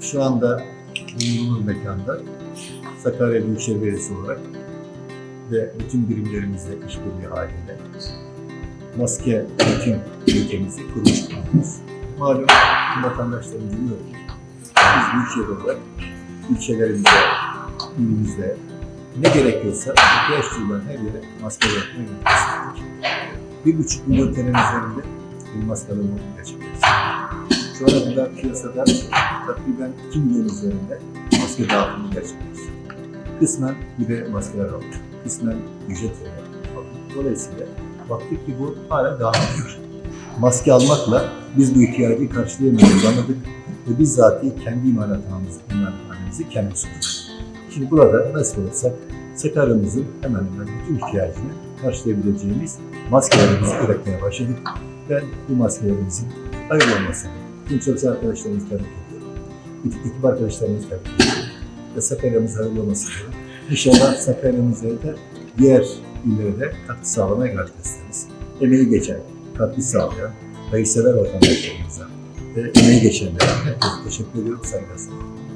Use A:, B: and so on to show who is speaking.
A: Şu anda bulunduğumuz mekanda Sakarya Büyükşehir Belediyesi olarak ve bütün birimlerimizle işbirliği halinde maske eğitim ülkemizi kurmuş bulunuyoruz. Malum vatandaşlarımız biliyor ki biz Büyükşehir olarak ilçelerimizde, ilimizde ne gerekiyorsa ihtiyaç duyulan her yere maske yapmayı istedik. Bir buçuk milyon TL'nin üzerinde bir maskeleme gerçekleştirdik. Şu ana kadar piyasada takriben 2 milyon üzerinde maske dağıtımı gerçekleştirdik. Kısmen gibi maskeler aldık, kısmen ücret aldık. Dolayısıyla baktık ki bu hala devam. Maske almakla biz bu ihtiyacı karşılayamayacağız anladık ve bizzatihi kendi imalathanemizi, imalathanemizi kendimiz kurduk. Şimdi burada nasıl olursak Sakarya'mızın hemen hemen bütün ihtiyacını karşılayabileceğimiz maskelerimizi üretmeye başladık. Ben bu maskelerimizin hayırlı olmasını, tüm çalışan arkadaşlarımızı tebrik ediyorum. Ekip arkadaşlarımızı tebrik ediyorum. Ve Sakarya'mız hayırlı diliyorum. İnşallah Sakarya'mıza da diğer illere de katkı sağlamaya gayret gösteririz. Emeği geçen, katkı sağlayan, hayırsever vatandaşlarımıza ve emeği geçenlere teşekkür ediyorum, saygılar sunuyorum.